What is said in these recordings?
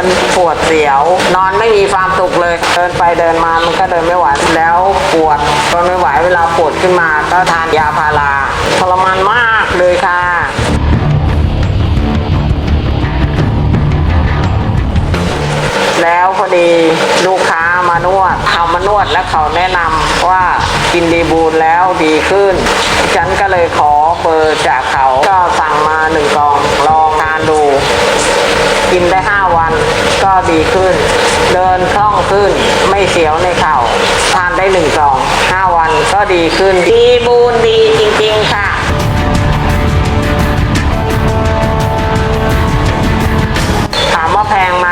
ันปวดเสียว นอนไม่มีความสุขเลย เดินไปเดินมามันก็เดินไม่ไหวแล้วปวดทนไม่ไหวเวลาปวดขึ้นมา ก็ทานยาพาราทรมานมากเลยค่ะแล้วพอดีลูกค้ามานวดเขามานวดแล้วเขาแนะนำว่ากินดีบูลแล้วดีขึ้น ฉันก็เลยขอร์จากเขา ก็สั่งมาหนึ่งกล่องลองทานดู กินได้ 5 วันก็ ดีขึ้น เดินคล่องขึ้น ไม่เสียวในเข่า ทานได้หนึ่งกล่อง5วันก็ดีขึ้น ดีบูลดีจริง ๆ ค่ะถามว่าแพงไหม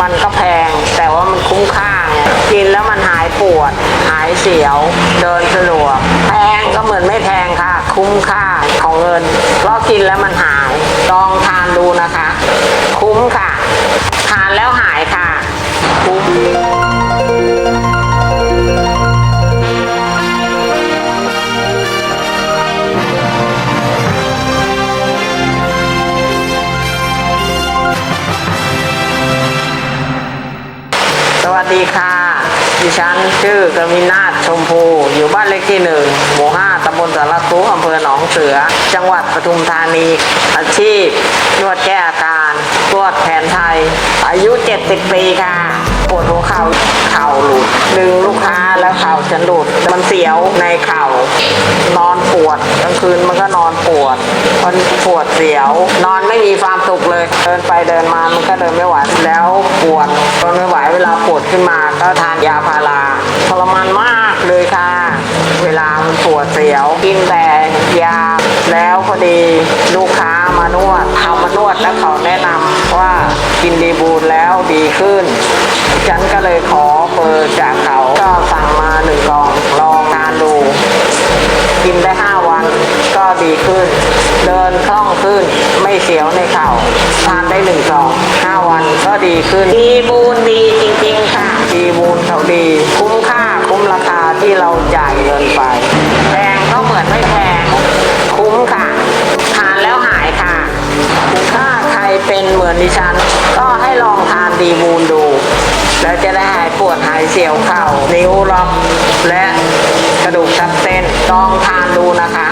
มันก็แพง แต่ว่ามันคุ้มค่าไงกินแล้วมันหายปวด หายเสียว เดินสะดวก แพงก็เหมือนไม่แพงค่ะ คุ้มค่าของเงิน เพราะกินแล้วมันหาย ลองทานดูนะคะ คุ้มค่ะ ทานแล้วหายค่ะ คุ้ม สวัสดีค่ะ ดิฉันชื่อกมินาถชมพู อยู่บ้านเลขที่หนึ่งหมู่ห้าตำบลสารคุอำเภอหนองเสือ จังหวัดปทุมธานี อาชีพนวดแก้อาการนวดแผนไทย อายุ 70 ปีค่ะ ปวดหัวเข่าเข่าหลุดดึงลูกค้าแล้วเข่าฉันหลุดมันเสียวในเข่านอนปวดกลางคืนมันก็นอนปวดมันปวดเสียว นอนไม่มีความสุขเลย เดินไปเดินมามันก็เดินไม่ไหวแล้วปวดทนไม่ไหวเวลาปวดขึ้นมาก็ทานยาพาราทรมานมากเลยค่ะ เวลามันปวดเสียวกินแต่ยาแล้วพอดีลูกค้ามานวดเขามานวดแล้วเขาแนะนำว่ากินดีบูลแล้วดีขึ้น ฉันก็เลยขอเบอร์จากเขาก็สั่งมาหนึ่งกล่องลองทานดูกินได้ 5 วันก็ดีขึ้น เดินคล่องขึ้นไม่เสียวในเข่าทานได้หนึ่งกล่อง5วันก็ดีขึ้นดีบูนดีจริง ๆ ค่ะดีบูนเขาดี คุ้มค่าคุ้มราคาที่เราจ่ายเงินไปแพงก็เหมือนไม่แพงคุ้มค่ะทานแล้วหายค่ะถ้าใครเป็นเหมือนดิฉัน ก็ให้ลองทานดีบูนดู แล้วจะได้หายปวดหายเสียวเข่า นิ้วล็อกและกระดูกทับเส้นลองทานดูนะคะ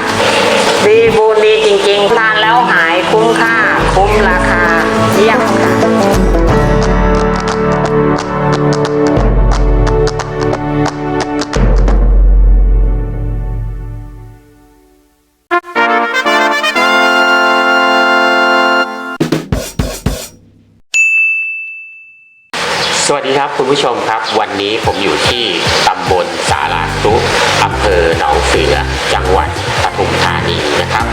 ดีบูนดีจริงๆ ทานแล้วหายคุ้มค่า คุ้มราคา เยี่ยมค่ะ ครับคุณผู้ชมครับ วันนี้ผมอยู่ที่ตำบลสาราครุอำเภอหนองเสือ จังหวัดปทุมธานีนะครับ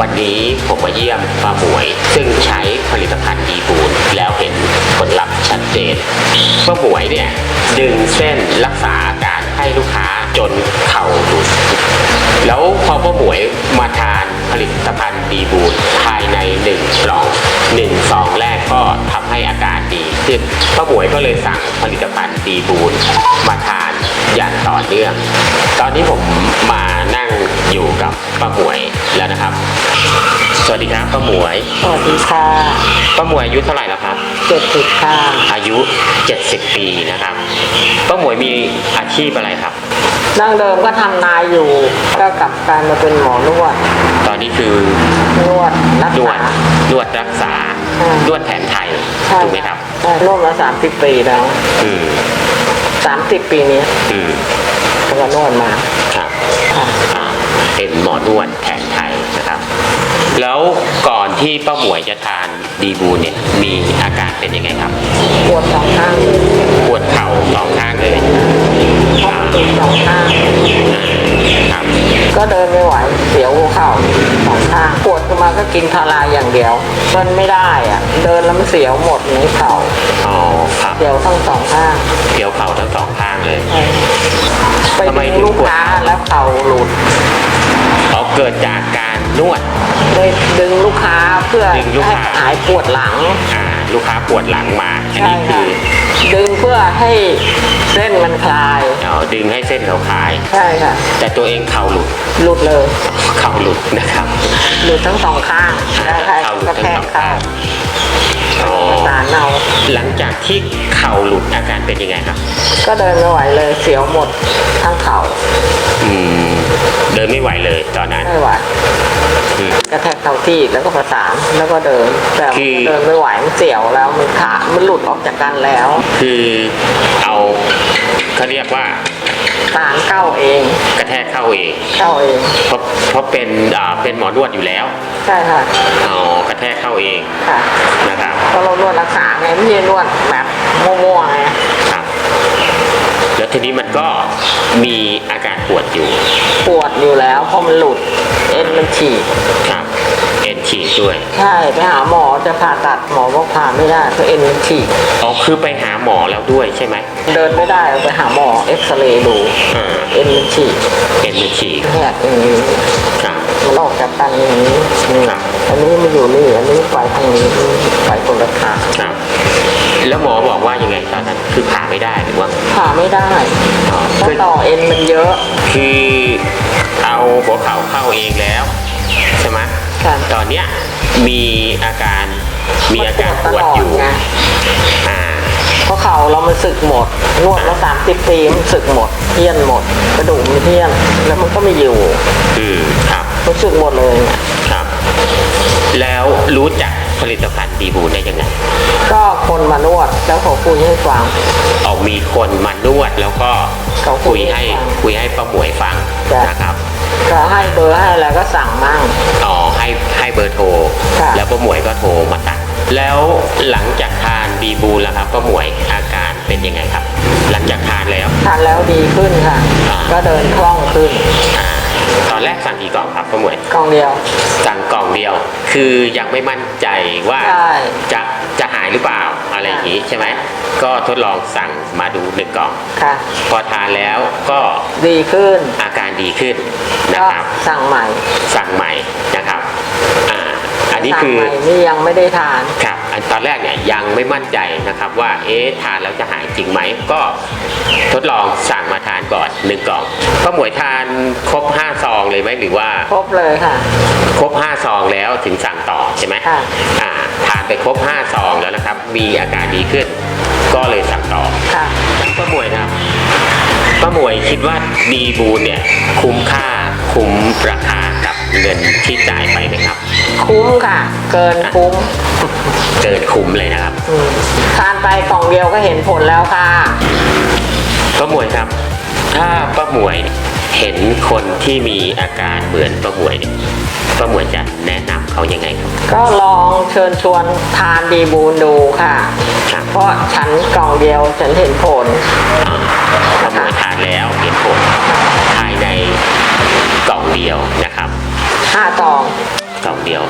วันนี้ผมมาเยี่ยมป้าหมวย ซึ่งใช้ผลิตภัณฑ์ดีบูลแล้วเห็นผลลัพธ์ชัดเจนป้าหมวยเนี่ย ดึงเส้นรักษาอาการให้ลูกค้าจนเข่าหลุดแล้วพอป้าหมวยมาทานผลิตภัณฑ์ดีบูลภายในหนึ่งกล่องหนึ่งซองแรกก็ท อาการดีขึ้นป้าหมวยก็เลยสั่งผลิตภัณฑ์ดีบูลมาทานอย่างต่อเนื่อง ตอนนี้ผมมานั่งอยู่กับป้าหมวยแล้วนะครับ สวัสดีครับป้าหมวย สวัสดีค่ะป้าหมวยอายุเท่าไหร่แล้วครับเจ็ดสิบค่ะ อายุ 70 ปีนะครับป้าหมวยมีอาชีพอะไรครับดั้งเดิมก็ทำนายอยู่ ก็กลับกลายมาเป็นหมอนวด ตอนนี้คือนวดรักนวดษานวดรักษา อืมนวดแผนไทยใช่ถูกไหมครับใช่ร่วมมาสามสิบปีแล้วอืมสามสิบปีนี้อืมก็นวดมาครับค่ะอ่าเป็นหมอนวดแผนไทยนะครับ แล้วก่อนที่ป้าหมวยจะทานดีบูเนี่ยมีอาการเป็นยังไงครับ ปวดสองข้างเลยปวดเข่าสองข้างเลยท้องติดสองข้าง ครับก็เดินไม่ไหวเสียวหัวเข่าสอง ข้างปวดขึ้นมาก็กินพาราอย่างเดียวเดินไม่ได้อะเดินแล้วมันเสียวหมดในเข่าอ๋อครับเสียวทั้งสองข้างเกี่ยวเข่าทั้งสองข้างเลย ไปทำไมดึงถึงลูกปวด ค้าแล้วเข่าหลุดอ๋อเกิดจากการนวด เลยดึงลูกค้าเพื่อดึงลูกให้ค้า หายปวดหลัง อ่า ลูกค้าปวดหลังมา อันใช่นี้คืค่ะ อดึงเพื่อให้เส้นมันคลายอ๋อดึงให้เส้นเขาคลาย ใช่ค่ะ แต่ตัวเองเข่าหลุด หลุดเลย เข่าหลุดนะครับ หลุดทั้งสองข้างแล้วใครเข่าหลุดก็ทั้แทงกสองเข้าข้างอ๋ อประสานเอาหลังจากที่เข่าหลุดอาการเป็นยังไงครับ ก็เดินไม่ไหวเลยเสียวหมดทั้งเข่าอืมเดินไม่ไหวเลยตอนนั้นไม่ไหวอืม กระแทกเข้าที่แล้วก็ประสานแล้วก็เดินแต่คือ เดินไม่ไหวมันเสียวแล้วมันขามันหลุดออกจากกันแล้ว คือเอาเขาเรียกว่า สารเข้าเอง กระแทกเข้าเองเข้าเองเพราะเพราะเป็นอ่าเป็นหมอนวดอยู่แล้วใช่ค่ะอ๋อกระแทกเข้าเองค่ะนะครับเพราะเรานวดรักษาไงไม่ใช่นวดแบบมั่วๆไงครับแล้วทีนี้มันก็มีอาการปวดอยู่ ปวดอยู่แล้วเพราะมันหลุดเอ็นมันฉีกครับ เอ็นฉีกด้วย ใช่ไปหาหมอจะผ่าตัดหมอบอกผ่าไม่ได้เพราะเอ็นมันฉีกอ๋อคือไปหาหมอแล้วด้วยใช่ไหมเดินไม่ได้ไปหาหมอเอ็กซเรย์ดูอ่าเอ็นมันฉีกเอ็นมันฉีกแหกอย่างนี้ครับมันออกจากกันอย่างนี้นี่ครับอันนี้มันอยู่นี่อันนี้ไปทางนี้ไปคนละทางครับแล้วหมอบอกว่ายังไงตอนนั้นคือผ่าไม่ได้หรือว่าผ่าไม่ได้อ๋อเพราะต่อเอ็นมันเยอะ คือเอาหัวเข่าเข้าเองแล้ว ใช่ไหม ค่ะตอนเนี้ยมีอาการมีอาการปวดอยู่ไง อ่าเพราะเข่าเรามันสึกหมด นวดมาสามสิบปีมันสึกหมดเพี้ยนหมด กระดูกมันเพี้ยน แล้วมันก็ไม่อยู่อืมครับมันสึกหมดเลยไงครับ แล้วรู้จักผลิตภัณฑ์ดีบูได้ยังไงก็คนมานวดแล้วเขาคุยให้ฟัง เอามีคนมานวดแล้วก็เขาคุคุยยให้ให้ฟังคุยให้ป้าหมวยฟังจ้ะ นะครับก็ให้เบอร์ให้อะไรก็สั่งมั่งอ๋อให้ให้เบอร์โทร ค่ะ แล้วป้าหมวยก็โทรมาตัดแล้วหลังจากทานดีบูแล้วครับป้าหมวยอาการเป็นยังไงครับ หลังจากทานแล้ว ทานแล้วดีขึ้นค่ะอ่าก็เดินคล่องขึ้นอ่าตอนแรกสั่งกี่กล่องครับป้าหมวย กล่องเดียว สั่งกล่องเดียว คือยังไม่มั่นใจว่าใช่ จะจะหายหรือเปล่าอะไรอย่างนี้ใช่ไหม ก็ทดลองสั่งมาดูหนึ่งกล่อง ค่ะ พอทานแล้วก็ดีขึ้นอาการดีขึ้นนะก็ครับ สั่งใหม่ สั่งใหม่นะครับอ่า อันนี้สั่งคือใหม่นี่ยังไม่ได้ทานครับอันตอนแรกเนี่ยยังไม่มั่นใจนะครับว่าเอ๊ะทานแล้วจะหายจริงไหมก็ทดลองสั่งมาทานก่อนหนึ่งกล่องป้าหมวยทานครบห้าซองเลยไหมหรือว่าครบเลยค่ะ ครบ5ซองแล้วถึงสั่งต่อใช่ไหมค่ะอ่าทานไปครบ5ซองแล้วนะครับ มีอาการดีขึ้น ก็เลยสั่งต่อค่ะป้าหมวยครับป้าหมวยคิดว่าดีบูนเนี่ยคุ้มค่าคุ้มราคากับ เงินที่จ่ายไปไหมครับ คุ้มค่ะ เกินคุ้ม เกินคุ้มเลยนะครับอืมทานไปกล่องเดียวก็เห็นผลแล้วค่ะ ป้าหมวยครับ ถ้าป้าหมวยเห็นคนที่มีอาการเหมือนป้าหมวยเนี่ยป้าหมวยจะแนะนำเขายังไงครับก็ลองเชิญชวนทานดีบูนดูค่ะ ครับเพราะฉันกล่องเดียวฉันเห็นผล อ่าป้าหมวยทานแล้วเห็นผลภายในกล่องเดียวนะครับ ห้าซอง กล่อง เดียว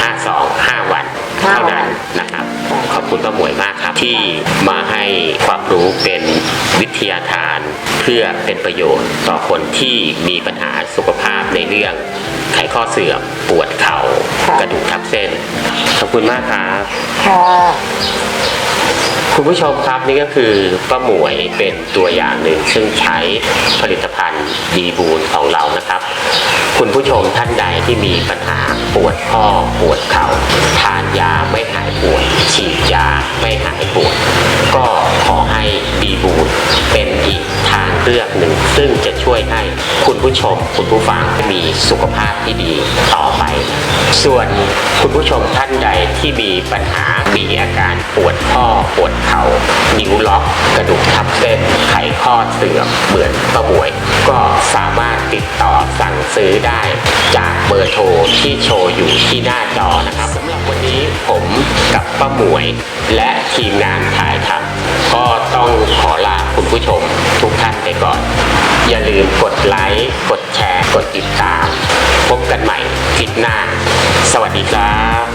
ห้าสองห้าวันห้าเท่าวันนั้นนะครับ ขอบคุณป้าหมวยมากครับ ที่มาให้ความรู้เป็นวิทยาทาน เพื่อเป็นประโยชน์ต่อคนที่มีปัญหาสุขภาพในเรื่องไขข้อเสื่อมปวดเข่ากระดูกทับเส้น ขอบคุณมากครับค่ะ คุณผู้ชมครับนี่ก็คือป้าหมวยเป็นตัวอย่างหนึ่งซึ่งใช้ผลิตภัณฑ์ดีบูนของเรานะครับ คุณผู้ชมท่านใดที่มีปัญหาปวดข้อปวดเข่าทานยาไม่หายปวดฉีดยาไม่หายปวดก็ขอให้ดีบูนเป็นอีกทางเลือกหนึ่งซึ่งจะช่วยให้ ผู้ชมคุณผู้ฟังมีสุขภาพที่ดีต่อไป ส่วนคุณผู้ชมท่านใดที่มีปัญหามีอาการปวดข้อปวดเข่านิ้วล็อกกระดูกทับเส้น ไขข้อเสื่อมเหมือนประมวย ก็สามารถติดต่อสั่งซื้อได้จากเบอร์โทรที่โชว์อยู่ที่หน้าจอนะครับสำหรับวันนี้ผมกับป้าหมวย และทีมงานถ่ายทำก็ต้องขอลาคุณผู้ชมทุกท่านไปก่อน อย่าลืมกดไลค์กดแชร์ กดติดตาม พบกันใหม่คลิปหน้า สวัสดีครับ